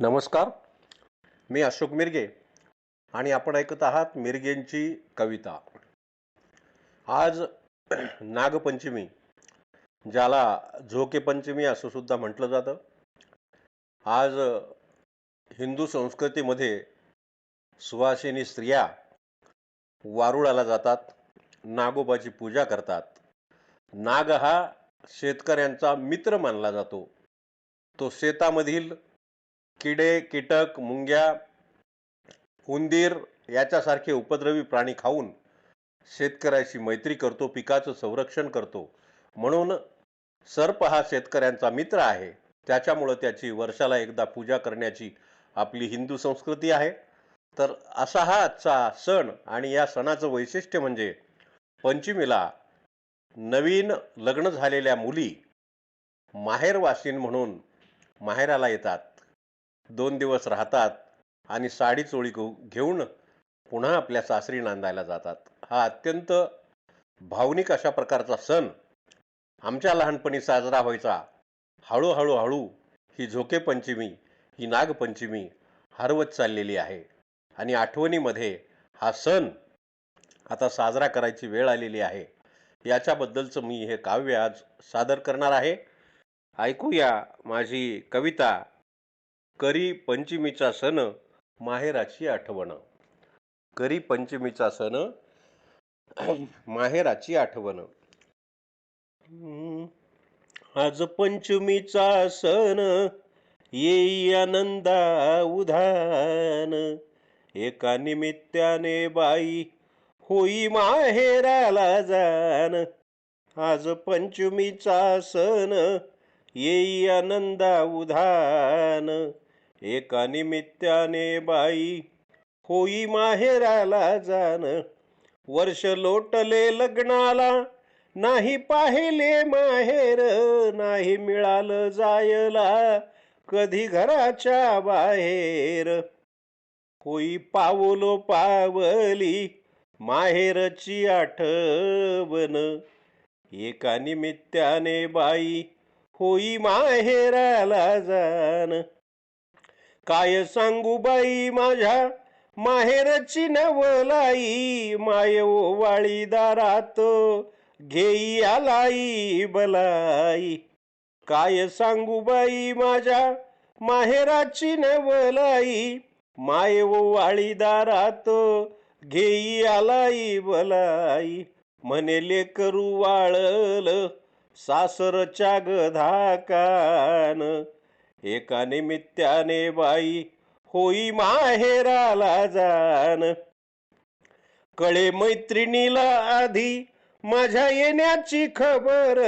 नमस्कार. मी अशोक मिरगे आणि आपण ऐकत आहात मिरगेंची कविता. आज नागपंचमी ज्याला झोके पंचमी असं सुद्धा म्हटलं जातं. आज हिंदू संस्कृतीमध्ये सुवासिनी स्त्रिया वारुळाला जातात नागोबाची पूजा करतात. नाग हा शेतकऱ्यांचा मित्र मानला जातो. तो शेतामधील किडे कीटक मुंग्या उंदीर याच्यासारखे उपद्रवी प्राणी खाऊन शेतकऱ्याशी मैत्री करतो पिकाचं संरक्षण करतो. म्हणून सर्प हा शेतकऱ्यांचा मित्र आहे. त्याच्यामुळं त्याची वर्षाला एकदा पूजा करण्याची आपली हिंदू संस्कृती आहे. तर असा हा आजचा सण आणि या सणाचं वैशिष्ट्य म्हणजे पंचमीला नवीन लग्न झालेल्या मुली माहेरवासीन म्हणून माहेराला येतात. दोन दिवस राहतात आणि साडी चोळी घेऊन पुन्हा आपल्या सासरी नांदायला जातात. हा अत्यंत भावनिक अशा प्रकारचा सण आमच्या लहानपणी साजरा व्हायचा. हळूहळू हळू ही झोके पंचमी ही नागपंचमी हरवत चाललेली आहे. आणि आठवणीमध्ये हा सण आता साजरा करायची वेळ आलेली आहे. याच्याबद्दलचं मी हे काव्य आज सादर करणार आहे. ऐकूया माझी कविता करी पंचमीचा सण माहेराची आठवण. करी पंचमीचा सण माहेराची आठवण. आज पंचमीचा सण येई आनंदा उधान. एका निमित्ताने बाई होई माहेराला जाण. आज पंचमीचा सण येई आनंदा उधान. एका निमित्ताने बाई होई माहेराला जाण. वर्ष लोटले लग्नाला नाही पाहिले माहेर नाही मिळालं जायला कधी घराच्या बाहेर. होई पावलो पावली माहेरची आठवण. एका निमित्ताने बाई होई माहेराला जाण. काय सांगू बाई माझ्या? माहेरची नवलाई माय वाळी दारात. घेई आलाई बलाई. काय सांगू बाई माझ्या? माहेराची नवलाई माय वाळी दारात. घेई आलाई बलाई. म्हणेले करू वाळल सासरच्या गधाकान. एका निमित्ताने बाई होई माहेराला जाण. कळे मैत्रिणीला आधी माझ्या येण्याची खबर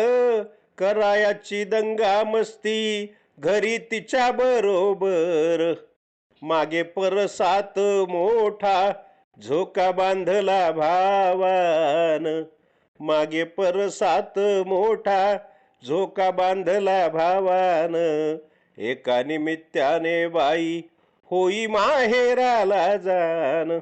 करायाची दंगा मस्ती घरी तिच्या बरोबर. मागे परसात मोठा झोका बांधला भावान. मागे परसात मोठा झोका बांधला भावान. एका निमित्ताने बाई होई माहेराला जाण.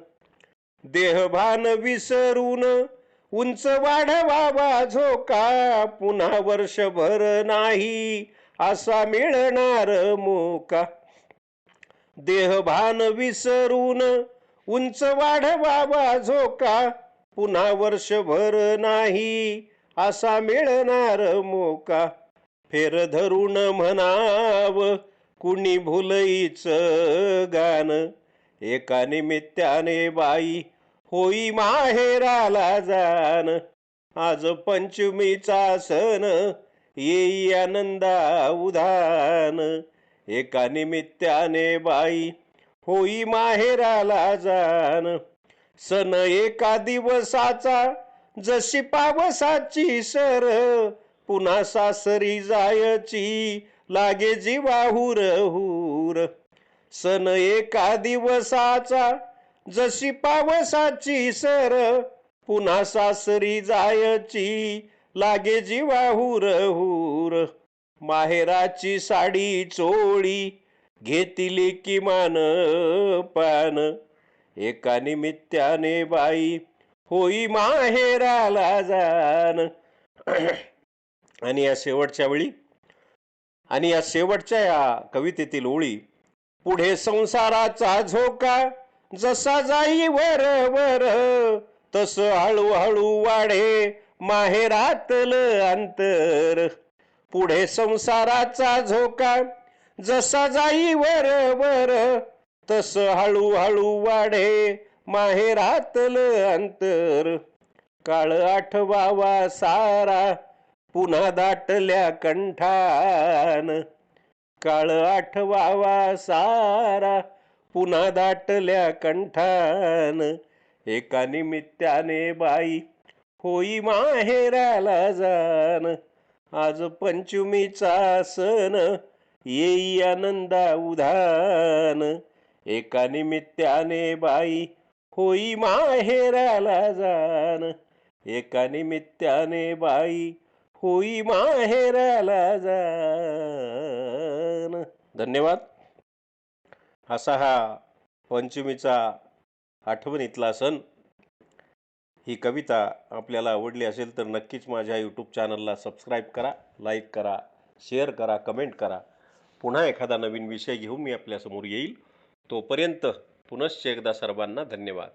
देहभान विसरून उंच वाढवावा झोका पुन्हा वर्षभर नाही असा मिळणार मोका. देहभान विसरून उंच वाढवावा झोका पुन्हा वर्षभर नाही असा मिळणार मोका. फेर धरून म्हणाव कुणी भुलईच गान एका निमित्ताने बाई होई माहेराला जाण. आज पंचमीचा सण येई आनंदा उधान एका निमित्ताने बाई होई माहेराला जाण. सण एका दिवसाचा जशी पावसाची सर पुन्हा सासरी जायची. लागे जीवा हुर. हुर सण एका दिवसाचा जशी पावसाची सर. पुन्हा सासरी जायची लागे जीवा हुर हुर. माहेराची साडी चोळी घेतली किमान पान. एका निमित्ताने बाई होई माहेराला जाण. आणि या शेवटच्या वेळी आणि या शेवटच्या या कवितेतील ओळी पुढे संसाराचा झोका जसा जाई वर वर तस हळूहळू वाढे माहेरातलं अंतर. पुढे संसाराचा झोका जसा जाई वर वर तस हळूहळू वाढे माहेरातलं अंतर. काळ आठवावा सारा पुन्हा दाटल्या कंठान. काळ आठवावा सारा. पुन्हा दाटल्या कंठान. एका निमित्ताने बाई होई माहेराला जाण. आज पंचमीचा सण. येई आनंदा उधान. एका निमित्ताने बाई होई माहेराला जाण. एका निमित्ताने बाई होई माहेराला जाण. धन्यवाद. असा हा पंचमीचा आठवणीतला सण. ही कविता आपल्याला आवडली असेल तर नक्कीच माझ्या यूट्यूब चॅनलला सबस्क्राईब करा लाईक करा शेअर करा कमेंट करा. पुन्हा एखादा नवीन विषय घेऊन मी आपल्यासमोर येईल. तोपर्यंत पुनश्च एकदा सर्वांना धन्यवाद.